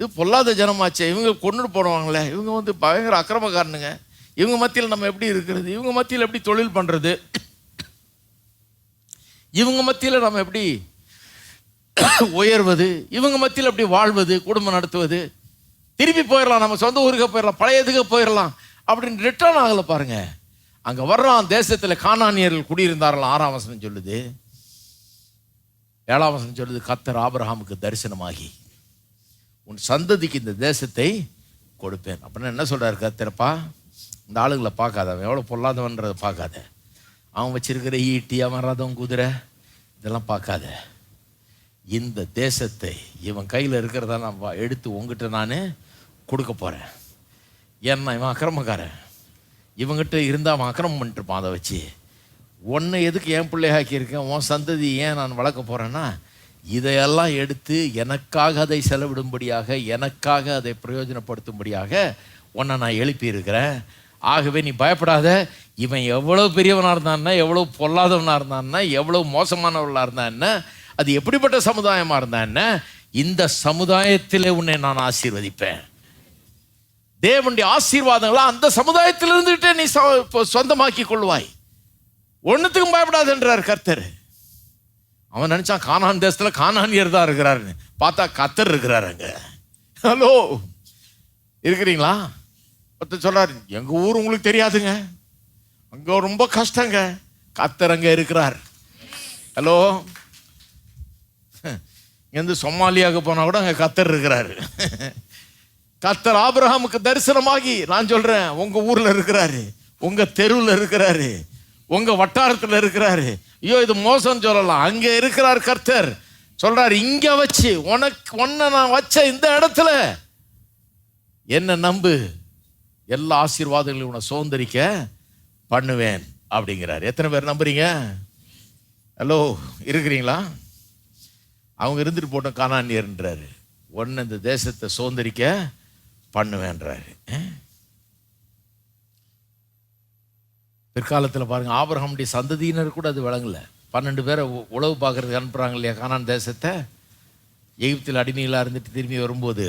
இது பொல்லாத ஜனமாச்சே இவங்க கொண்டுட்டு போடுவாங்களே. இவங்க வந்து பயங்கர அக்கிரமக்காரனுங்க. இவங்க மத்தியில் நம்ம எப்படி இருக்கிறது? இவங்க மத்தியில் எப்படி தொழில் பண்ணுறது இவங்க மத்தியில் நம்ம எப்படி உயர்வது? இவங்க மத்தியில் எப்படி வாழ்வது? குடும்பம் நடத்துவது? திருப்பி போயிடலாம் நம்ம சொந்த ஊருக்கு போயிடலாம் பழையதுக்கு போயிடலாம் அப்படின்னு ரிட்டர்ன் ஆகலை பாருங்க. அங்கே வர்றோம் தேசத்தில் காணானியர்கள் குடியிருந்தார்கள் ஆறாம் வசனம் சொல்லுது. ஏழாம் வசனம் சொல்லுது கத்தர் ஆபிரகாமுக்கு தரிசனமாகி. உன் சந்ததிக்கு இந்த தேசத்தை கொடுப்பேன். அப்படின்னா என்ன சொல்கிறாரு கத்திரப்பா இந்த ஆளுங்களை பார்க்காத அவன் எவ்வளோ பொல்லாதவன்றதை பார்க்காத. அவன் வச்சிருக்கிற ஈட்டி அவன் ரதம் குதிரை இதெல்லாம் பார்க்காத. இந்த தேசத்தை இவன் கையில் இருக்கிறத நான் எடுத்து உங்ககிட்ட நான் கொடுக்க போகிறேன் ஏன்னா இவன் அக்கிரமக்காரன். இவங்ககிட்ட இருந்தால் அவன் அக்கிரமம் பண்ணிட்டுருப்பான் அதை வச்சு. ஒன்று எதுக்கு என் பிள்ளையாக்கியிருக்கேன் உன் சந்ததி ஏன் நான் வளர்க்க போகிறேன்னா இதையெல்லாம் எடுத்து எனக்காக அதை செலவிடும்படியாக எனக்காக அதை பிரயோஜனப்படுத்தும்படியாக உன்னை நான் எழுப்பியிருக்கிறேன். ஆகவே நீ பயப்படாத. இவன் எவ்வளோ பெரியவனாக இருந்தான்னா எவ்வளோ பொல்லாதவனாக இருந்தான்னா எவ்வளோ மோசமானவர்களாக இருந்தான்னா அது எப்படிப்பட்ட சமுதாயமாக இருந்தான்னா இந்த சமுதாயத்திலே உன்னை நான் ஆசீர்வதிப்பேன். தேவனுடைய ஆசீர்வாதங்களை அந்த சமுதாயத்திலிருந்துகிட்டே நீ சொந்தமாக்கி கொள்வாய். ஒன்றுத்துக்கும் பயப்படாதுன்றார் கர்த்தர். அவன் நினைச்சான் கானான் தேசத்தில் கானானியர் தான் இருக்கிறாருன்னு. பார்த்தா கத்தர் இருக்கிறாரு அங்கே. ஹலோ இருக்கிறீங்களா? ஒருத்தர் சொல்கிறார் எங்கள் ஊர் உங்களுக்கு தெரியாதுங்க. அங்கே ரொம்ப கஷ்டங்க. கத்தர் அங்கே இருக்கிறார். ஹலோ இங்கேருந்து சொமாலியாவுக்கு போனால் கூட அங்கே கத்தர் இருக்கிறாரு. கத்தர் ஆபிரஹாமுக்கு தரிசனமாகி நான் சொல்கிறேன் உங்கள் ஊரில் இருக்கிறாரு. உங்கள் தெருவில் இருக்கிறாரு. உங்க வட்டாரத்தில் இருக்கிறாரு. ஐயோ இது மோசம் சொல்லலாம். அங்க இருக்கிறார் கர்த்தர். சொல்றாரு இங்க வச்சு உனக்கு உன்னை நான் வச்ச இந்த இடத்துல. என்ன நம்பு? எல்லா ஆசீர்வாதங்களையும் உன்னை சுதந்திரிக்க பண்ணுவேன் அப்படிங்கிறார். எத்தனை பேர் நம்புறீங்க? ஹலோ இருக்கிறீங்களா? அவங்க இருந்துட்டு போட்டோம் காணானியர்ன்றாரு ஒன்று இந்த தேசத்தை சுதந்திரிக்க பண்ணுவேன்றாரு. பிற்காலத்தில் பாருங்கள் ஆபரகமுடைய சந்ததியினர் கூட அது விளங்கலை பன்னெண்டு பேரை உ- பார்க்குறதுக்கு பார்க்கறதுக்கு அனுப்புகிறாங்க இல்லையா கானான் தேசத்தை? எகிப்தில் அடிமையிலாக இருந்துட்டு திரும்பி வரும்போது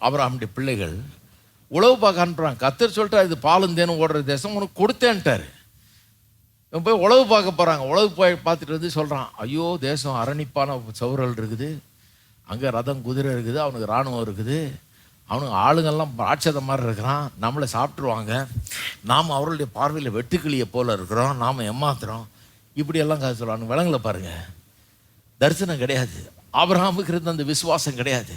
ஆபரகமுடைய பிள்ளைகள் உழவு பார்க்க அனுப்புகிறாங்க கத்தர் சொல்லிட்டு இது பாலும் தேனும் ஓடுற தேசம் உனக்கு கொடுத்தேன்ட்டாரு. இவன் போய் உழவு பார்க்க போகிறாங்க உழவு போய் பார்த்துட்டு வந்து சொல்கிறான் ஐயோ தேசம் அரணிப்பான சவுரல் இருக்குது. அங்கே ரதம் குதிரை இருக்குது. அவனுக்கு இராணுவம் இருக்குது. அவனுக்கு ஆளுங்கள்லாம் ராட்சத மாதிரி இருக்கிறான். நம்மளை சாப்பிட்ருவாங்க நாம் அவர்களுடைய பார்வையில் வெட்டுக்கிளியை போல் இருக்கிறோம். நாம் ஏமாத்துறோம். இப்படியெல்லாம் கதை சொல்லுவாங்க விலங்குல பாருங்கள் தரிசனம் கிடையாது. ஆபிரகாமுக்கு இருந்த அந்த விசுவாசம் கிடையாது.